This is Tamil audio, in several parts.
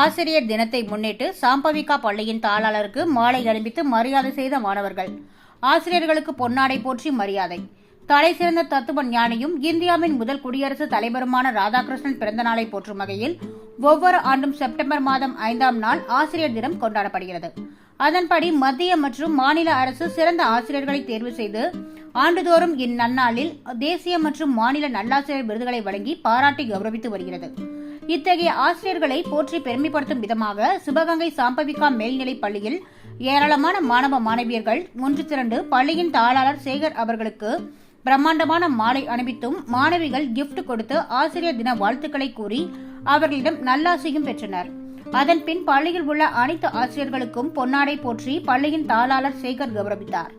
ஆசிரியர் தினத்தை முன்னிட்டு சாம்பவிகா பள்ளியின் தாளாளருக்கு மாலை அணிவித்து மரியாதை செய்த மாணவர்கள். ஆசிரியர்களுக்கு பொன்னாடை போற்றி மரியாதை. தலை சிறந்த தத்துவ ஞானியும் இந்தியாவின் முதல் குடியரசுத் தலைவருமான ராதாகிருஷ்ணன் பிறந்த நாளை போற்றும் வகையில் ஒவ்வொரு ஆண்டும் செப்டம்பர் மாதம் ஐந்தாம் நாள் ஆசிரியர் தினம் கொண்டாடப்படுகிறது. அதன்படி மத்திய மற்றும் மாநில அரசு சிறந்த ஆசிரியர்களை தேர்வு செய்து ஆண்டுதோறும் இந்நன்னாளில் தேசிய மற்றும் மாநில நல்லாசிரியர் விருதுகளை வழங்கி பாராட்டி கௌரவித்து வருகிறது. இத்தகைய ஆசிரியர்களை போற்றி பெருமைப்படுத்தும் விதமாக சிவகங்கை சாம்பவிகா மேல்நிலைப் பள்ளியில் ஏராளமான மாணவ மாணவியர்கள் ஒன்று திரண்டு பள்ளியின் தாளாளர் சேகர் அவர்களுக்கு பிரம்மாண்டமான மாலை அணிவித்தும் மாணவிகள் கிஃப்ட் கொடுத்து ஆசிரியர் தின வாழ்த்துக்களை கூறி அவர்களிடம் நல்லாசையும் பெற்றனர். அதன்பின் பள்ளியில் உள்ள அனைத்து ஆசிரியர்களுக்கும் பொன்னாடை போற்றி பள்ளியின் தாளாளர் சேகர் கௌரவித்தார்.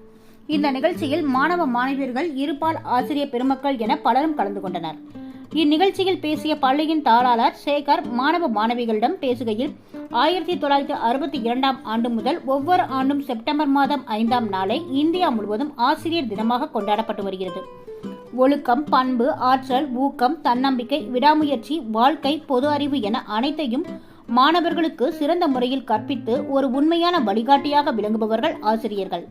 இந்த நிகழ்ச்சியில் மாணவ மாணவியர்கள் இருபால் ஆசிரியர் பெருமக்கள் என பலரும் கலந்து கொண்டனர். இந்நிகழ்ச்சியில் பேசிய பள்ளியின் தாளாளர் சேகர் மாணவ மாணவிகளிடம் பேசுகையில் ஆயிரத்தி தொள்ளாயிரத்தி அறுபத்தி இரண்டாம் ஆண்டு முதல் ஒவ்வொரு ஆண்டும் செப்டம்பர் மாதம் ஐந்தாம் நாளை இந்தியா முழுவதும் ஆசிரியர் தினமாக கொண்டாடப்பட்டு வருகிறது. ஒழுக்கம் பண்பு ஆற்றல் ஊக்கம் தன்னம்பிக்கை விடாமுயற்சி வாழ்க்கை பொது அறிவு என அனைத்தையும் மாணவர்களுக்கு சிறந்த முறையில் கற்பித்து ஒரு உண்மையான வழிகாட்டியாக விளங்குபவர்கள் ஆசிரியர்கள்.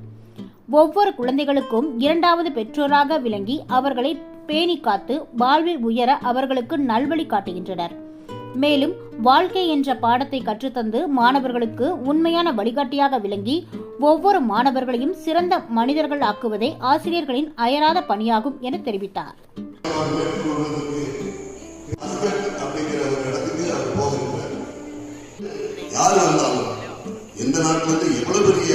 ஒவ்வொரு குழந்தைகளுக்கும் இரண்டாவது பெற்றோராக விளங்கி அவர்களை பேணி காத்து வாழ்வில் உயர அவர்களுக்கு நல்வழி காட்டுகின்றனர். மேலும் வாழ்க்கை என்ற பாடத்தை கற்றுத்தந்து மாணவர்களுக்கு உண்மையான வழிகாட்டியாக விளங்கி ஒவ்வொரு மாணவர்களையும் சிறந்த மனிதர்கள் ஆக்குவதே ஆசிரியர்களின் அயராத பணியாகும் என தெரிவித்தார். எந்த நாட்டிலிருந்து எவ்வளவு பெரிய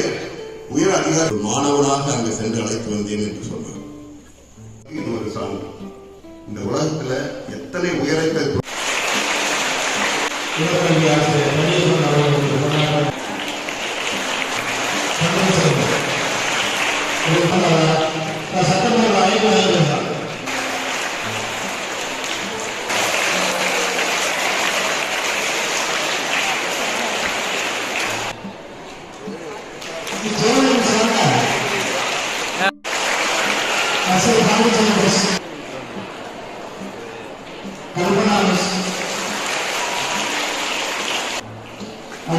உயர் அதிகாரி மாணவனாக அங்கு சென்று அழைத்து வந்தேன் என்று சொன்னார் இது ஒரு சான்று இந்த உலகத்துல எத்தனை உயரத்தை சட்டமன்ற ஆசிரியர் மணியப்பன்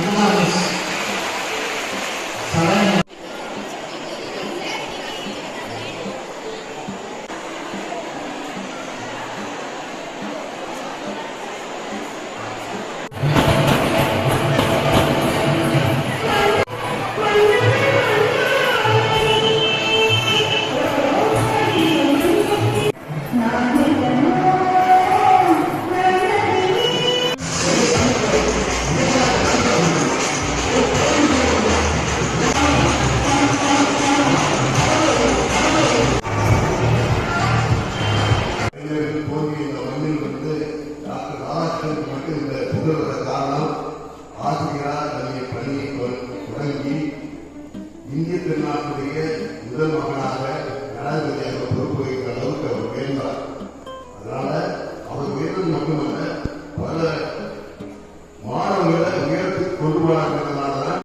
Come on. மக்களுக்கு மட்டும் இந்த பொங்கல் வர காரணம் ஆசிரியராக தன்னுடைய பணியை தொடங்கி இந்திய திருநாட்டுடைய முதல் மகனாக ஜனாதிபதியாக பொறுப்பு வைக்கிற அளவுக்கு அவர் உயர்ந்தார் அதனால அவர் உயர்ந்தது மட்டுமல்ல